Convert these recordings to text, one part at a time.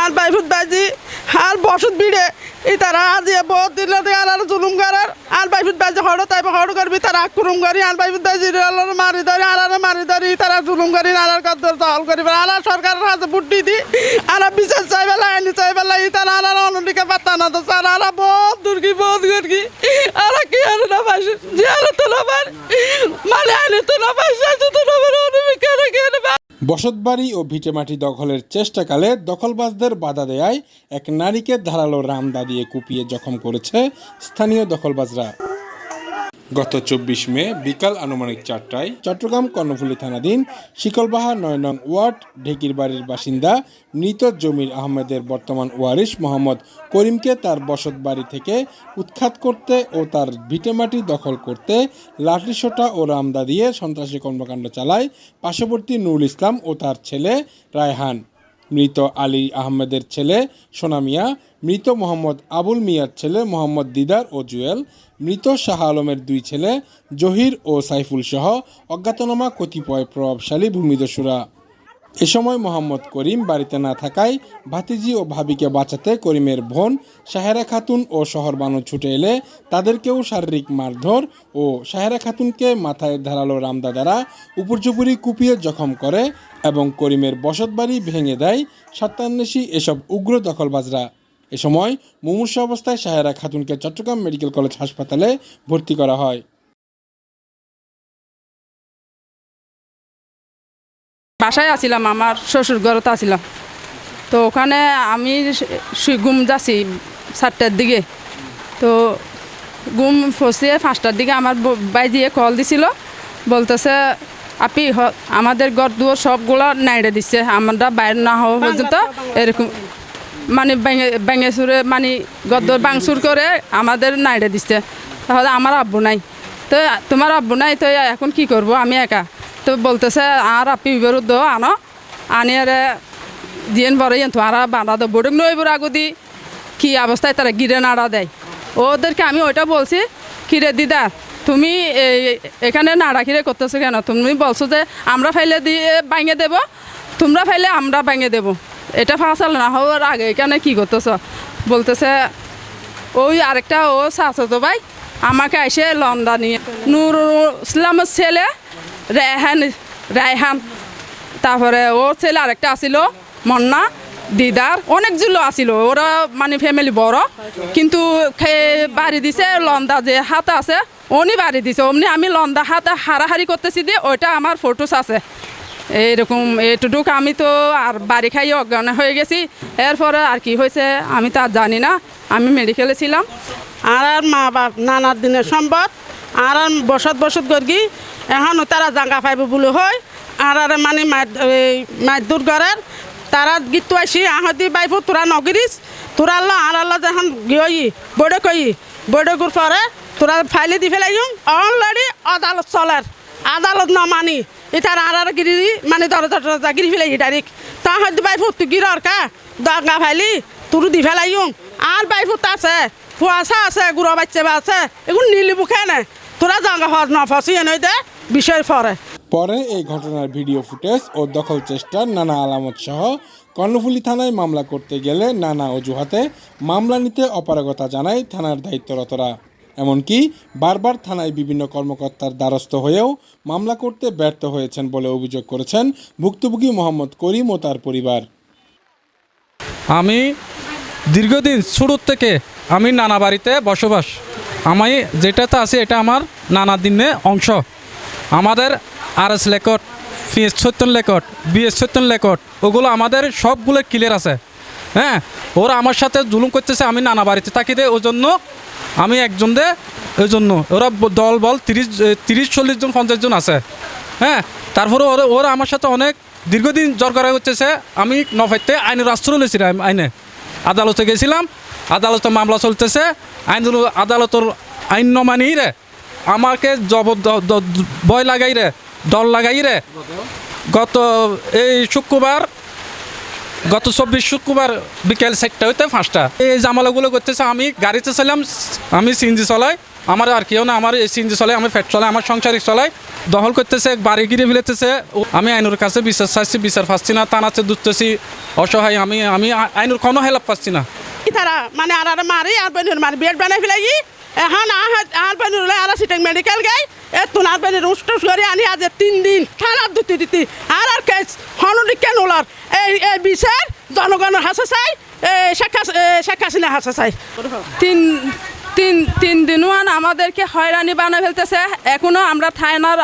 আর বাইফুত বাজি আর বসত ভিড়ে। এই তারা আজ বহুত দিন আর জুলুম করার। আর বাইফুত বাজি হড় তাই হড় করবি তারা আক্রম করি। আর বাইফুত বাজি মারি ধরি আর মারি ধরি তারা জুলুম করি আর কদ্দর দল করি। আর সরকারের হাতে বুদ্ধি দি আর বিচার চাই বেলা আইনি চাই বেলা এই তারা আর অনলিকে পাত্তা না তো স্যার আর বহুত দুর্গি বহুত দুর্গি আর কি আর না পাইছে? যে আর তো না মানে আইনি তো না পাইছে তো না পার অনুমি কেন কেন বসতবাড়ি ও ভিটেমাটি দখলের চেষ্টাকালে দখলবাজদের বাধা দেয়ায় এক নারীকে ধারালো রামদা দিয়ে কুপিয়ে জখম করেছে স্থানীয় দখলবাজরা। গত চব্বিশ মে বিকাল আনুমানিক চারটায় চট্টগ্রাম কর্ণফুলী থানাধীন শিকলবাহা নয় নং ওয়ার্ড ঢেকির বাড়ির বাসিন্দা মৃত জমির আহমেদের বর্তমান ওয়ারিশ মোহাম্মদ করিমকে তার বসত বাড়ি থেকে উৎখাত করতে ও তার ভিটেমাটি দখল করতে লাঠিসোটা ও রামদা দিয়ে সন্ত্রাসী কর্মকাণ্ড চালায় পার্শ্ববর্তী নুরুল ইসলাম ও তার ছেলে রায়হান। মৃত আলী আহমেদের ছেলে সোনা মিয়া, মৃত মোহাম্মদ আবুল মিয়ার ছেলে মোহাম্মদ দিদার ও জুয়েল, মৃত শাহ আলমের দুই ছেলে জহির ও সাইফুল সহ অজ্ঞাতনামা কতিপয় প্রভাবশালী ভূমিদস্যুরা। এ সময় মোহাম্মদ করিম বাড়িতে না থাকায় ভাতিজি ও ভাবিকে বাঁচাতে করিমের বোন সাহেরা খাতুন ও শহর বানু ছুটে এলে তাদেরকেও শারীরিক মারধর ও সাহেরা খাতুনকে মাথায় ধারালো রামদা দ্বারা উপর্যুপুরি কুপিয়ে জখম করে এবং করিমের বসতবাড়ি ভেঙে দেয় সত্যান্বেষী এসব উগ্র দখলবাজরা। এ সময় মুমূর্ষ অবস্থায় সাহেরা খাতুনকে চট্টগ্রাম মেডিকেল কলেজ হাসপাতালে ভর্তি করা হয়। বাসায় আছিলাম, আমার শ্বশুর ঘরতে আছিলাম। তো ওখানে আমি ঘুম যাচ্ছি চারটার দিকে। তো ঘুম ফসিয়ে পাঁচটার দিকে আমার ব- বাই দিয়ে কল দিছিল, বলতেছে, আপি আমাদের ঘর দুয়ার সবগুলো নাইড়ে দিচ্ছে আমরা বাইরে না হওয়া পর্যন্ত এরকম মানে ব্যাঙে ভেঙে সুরে মানে গদ্দর বাংসুর করে আমাদের নাইড়ে দিচ্ছে তাহলে আমার আব্বু নাই। তো তোমার আব্বু নাই, তো এখন কি করব? আমি একা। তো বলতেছে, আর আপনি বিরুদ্ধ আনো। আনি আর দিয়েন বড় তো, আর বাঁধা দো বড়ুক নই বড় আগদি, কি অবস্থায় তারা গিরে নাড়া দেয়? ওদেরকে আমি ওইটা বলছি, কিরে দিদা, তুমি এখানে নাড়া কিরে করতেছো কেন? তুমি বলছো যে আমরা ফাইলে দিয়ে ভাঙে দেব, তোমরা ফাইলে আমরা ভাঙে দেব। এটা ফাঁসাল না হওয়ার আগে এখানে কি করতেছ? বলতেছে, ওই আরেকটা ও তো ভাই, আমাকে এসে লন্দা নিয়ে নুর ইসলামের ছেলে রেহান রায়হান তারপরে ওর ছেলে আরেকটা আসিল, মন্না, দিদার অনেকগুলো আসিল। ওরা মানে ফ্যামিলি বড়, কিন্তু বাড়ি দিছে লন্দা যে হাত আছে, উনি বাড়ি দিছে। অমনি আমি লন্দা হাতে হারাহারি করতেছি দিয়ে ওইটা আমার ফটোস আছে। এইরকম এটুটুক আমি তো আর বাড়ি খাই অজ্ঞান হয়ে গেছি। এরপরে আর কি হয়েছে আমি তো আর জানি না। আমি মেডিকেলে ছিলাম। আর মা বাপ নানার দিনের সম্পদ। আর বসত বসত গর্গি এখনও তারা জাঙ্গা পাইব বলে হয় আর আর মানে মাইদুর ঘরের তারা গীত আইসি আহতি বাইফু তোরা নগরিস, তোরা আল্লাহ আর যখন গিয়ে বড়ে কই, বড়ে গুর পরে, তোরা ফাইলে দি ফেলাই অলরেডি আদালত চলার, আদালত না মানি এটার আর আর গিরি মানে দরজা দরজা গিরি ফেলাই ডাইরেক্ট তা হয়তো বাইফু তুই গিরর কা দগা ফাইলি, তোর দি ফেলাই আর বাইফু আছে ফুয়াশা আছে, গুড়া বাচ্চা আছে এগুলো নিলি বুকে না তোরা জাঙ্গা না ফসি এনে দে বিষয় ফরে পরে এই ঘটনার ভিডিও ফুটেজ ও দখল চেষ্টার নানা আলামত সহ কর্ণফুলী থানায় মামলা করতে গেলে নানা অজুহাতে মামলা নিতে অপারগতা জানায় থানার দায়িত্বরতরা। এমনকি বারবার থানায় বিভিন্ন কর্মকর্তার দ্বারস্থ হয়েও মামলা করতে ব্যর্থ হয়েছেন বলে অভিযোগ করেছেন ভুক্তভোগী মোহাম্মদ করিম ও তার পরিবার। আমি দীর্ঘদিন শুরুর থেকে আমি নানা বাড়িতে বসবাস আমি যেটাতে আছি, এটা আমার নানা দিনে অংশ। আমাদের আর এস লেকট, পিএস সত্যন লেকট, বিএস সত্যন লেকট, ওগুলো আমাদের সবগুলো ক্লিয়ার আছে। হ্যাঁ ওরা আমার সাথে জুলুম করতেছে, আমি নানা বাড়িতে থাকি দে ওই জন্য আমি একজন দে ওই জন্য ওরা দল, বল, তিরিশ তিরিশ, চল্লিশ জন, পঞ্চাশ জন আছে। হ্যাঁ তারপরে ওরা ওরা আমার সাথে অনেক দীর্ঘদিন জ্বর করা হচ্ছে আমি নফাইতে আইনের রাষ্ট্র লইছিলাম আইনে। আদালতে গেছিলাম আদালতে মামলা চলতেছে আইন আদালতের আইন ন মানি রে আমাকে জব দ- লাগাই রে দল লাগাই রে গত এই শুক্রবার, গত চব্বিশ শুক্রবার বিকেল চারটা হইতে পাঁচটা। এই জামালাগুলো করতেছে, আমি গাড়িতে ছিলাম আমি সিএনজি চলাই, আমার আর কেউ না, আমার এই সিএনজি চলাই আমি ফ্যাট চলাই, আমার সংসারিক চলাই, দখল করতেছে, বাড়ি গিরে ফেলেতেছে। আমি আইনুর কাছে বিচার চাইছি, বিচার পাচ্ছি না টানাতে দুধতেছি অসহায়, আমি আমি আইনুর কোনো হেল্প পাচ্ছি না। তারা মানে আর আর মারি, আর বেনুর মারি, বেড বানাই ফেলাই এখন আর বেনুর আর সিটিং মেডিকেল গাই। এ তোনার বেনুর উষ্ট সরি আনি আজ তিন দিন। থানার দুটি দিতি। আর আর কেস হনদি কেন ওলার? এই এই বিচার জনগণের হাসে চাই শেখ শেখ হাসিনা হাসে চাই। তিন তিন তিন দিনওয়ান আমাদেরকে হয়রানি বানা ফেলতেছে। এখনও আমরা থানার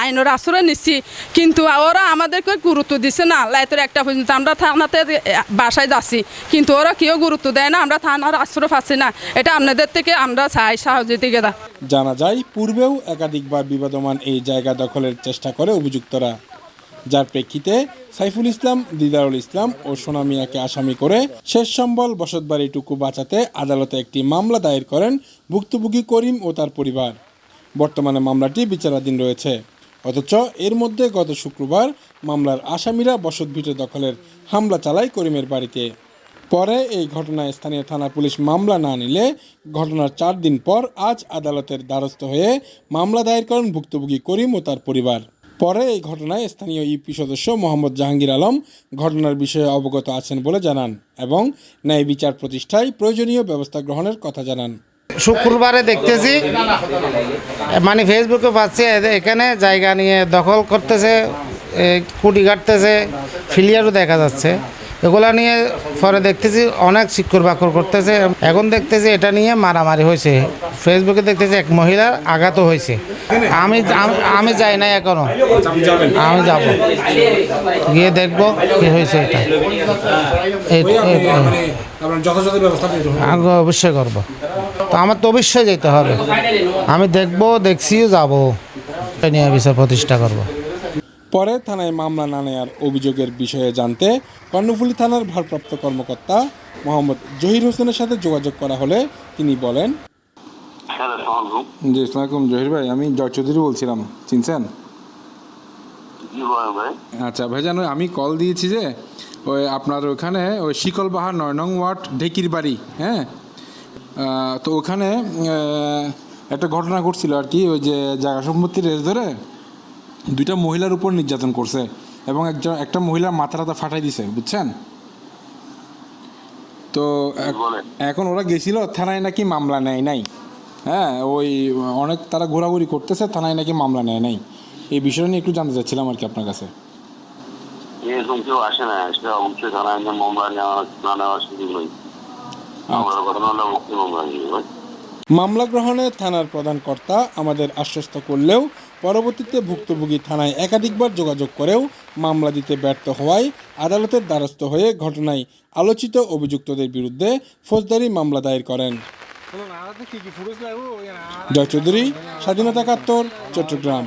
আইনের আশ্রয় নিচ্ছি, কিন্তু ওরা আমাদেরকে গুরুত্ব দিচ্ছে না। লাইতের একটা পর্যন্ত আমরা থানাতে বাসায় যাচ্ছি, কিন্তু ওরা কেউ গুরুত্ব দেয় না, আমরা থানার আশ্রয় পাচ্ছি না। এটা আপনাদের থেকে আমরা চাই সহযোগিতা জানা যায়, পূর্বেও একাধিকবার বিবাদমান এই জায়গা দখলের চেষ্টা করে অভিযুক্তরা। যার প্রেক্ষিতে সাইফুল ইসলাম, দিদারুল ইসলাম ও সোনা মিয়াকে আসামি করে শেষ সম্বল বসতবাড়িটুকু বাঁচাতে আদালতে একটি মামলা দায়ের করেন ভুক্তভোগী করিম ও তার পরিবার। বর্তমানে মামলাটি বিচারাধীন রয়েছে। অথচ এর মধ্যে গত শুক্রবার মামলার আসামিরা বসতভিটে দখলের হামলা চালায় করিমের বাড়িতে। পরে এই ঘটনায় স্থানীয় থানা পুলিশ মামলা না নিলে ঘটনার চার দিন পর আজ আদালতের দ্বারস্থ হয়ে মামলা দায়ের করেন ভুক্তভোগী করিম ও তার পরিবার। পরে এই ঘটনায় স্থানীয় ইউপি সদস্য মোহাম্মদ জাহাঙ্গীর আলম ঘটনার বিষয়ে অবগত আছেন বলে জানান এবং ন্যায় বিচার প্রতিষ্ঠায় প্রয়োজনীয় ব্যবস্থা গ্রহণের কথা জানান। শুক্রবারে দেখতেছি মানে ফেসবুকে পাচ্ছি, এখানে জায়গা নিয়ে দখল করতেছে কুটি কাটতেছে, ফিলিয়ারও দেখা যাচ্ছে। এগুলা নিয়ে পরে দেখতেছি অনেক শিক্ষর বাকর করতেছে। এখন দেখতেছি এটা নিয়ে মারামারি হয়েছে। ফেসবুকে দেখতেছি এক মহিলার আঘাতও হয়েছে। আমি আমি- যাই না এখনও। আমি যাব। গিয়ে দেখব কি হয়েছে এটা। অবশ্যই করব। তো আমার তো অবশ্যই যেতে হবে। আমি দেখব দেখছিও যাব। এটা নিয়ে বিচার প্রতিষ্ঠা করব। পরে থানায় মামলা না নেওয়ার অভিযোগের বিষয়ে জানতে কর্ণফুলী থানার ভারপ্রাপ্ত কর্মকর্তা মোহাম্মদ জহির হোসেনের সাথে যোগাযোগ করা হলে তিনি বলেন জি আসসালামাইকুম জহির ভাই আমি জয় চৌধুরী বলছিলাম চিনছেন? কি ভাই। আচ্ছা ভাইজান আমি কল দিয়েছি যে ওই আপনার ওখানে ওই শিকলবাহার নয় নং ওয়ার্ড ঢেকির বাড়ি হ্যাঁ? তো ওখানে একটা ঘটনা ঘটছিল আর কি ওই যে জায়গা সম্পত্তির রেস ধরে দুইটা মহিলার উপর নির্যাতন করছে এবং একজন একটা মহিলার মাথা টাথা ফাটাই দিছে বুঝছেন? তো এখন ওরা গেছিল থানায় নাকি মামলা নেয় নাই। হ্যাঁ ওই অনেক তারা ঘোরাঘুরি করতেছে থানায় নাকি মামলা নেয় নাই। এই বিষয় নিয়ে একটু জানতে চাচ্ছিলাম আর কি আপনার কাছে। এরকম কেউ আসে না সেটা অবশ্যই থানায় মামলা নেওয়া না নেওয়ার সুযোগ নেই। নিয়ে মামলা গ্রহণে থানার প্রধান কর্তা আমাদের আশ্বস্ত করলেও পরবর্তীতে ভুক্তভোগী থানায় একাধিকবার যোগাযোগ করেও মামলা দিতে ব্যর্থ হওয়ায় আদালতের দ্বারস্থ হয়ে ঘটনায় আলোচিত অভিযুক্তদের বিরুদ্ধে ফৌজদারি মামলা দায়ের করেন। জয় চৌধুরী স্বাধীনতা কাত্তর চট্টগ্রাম।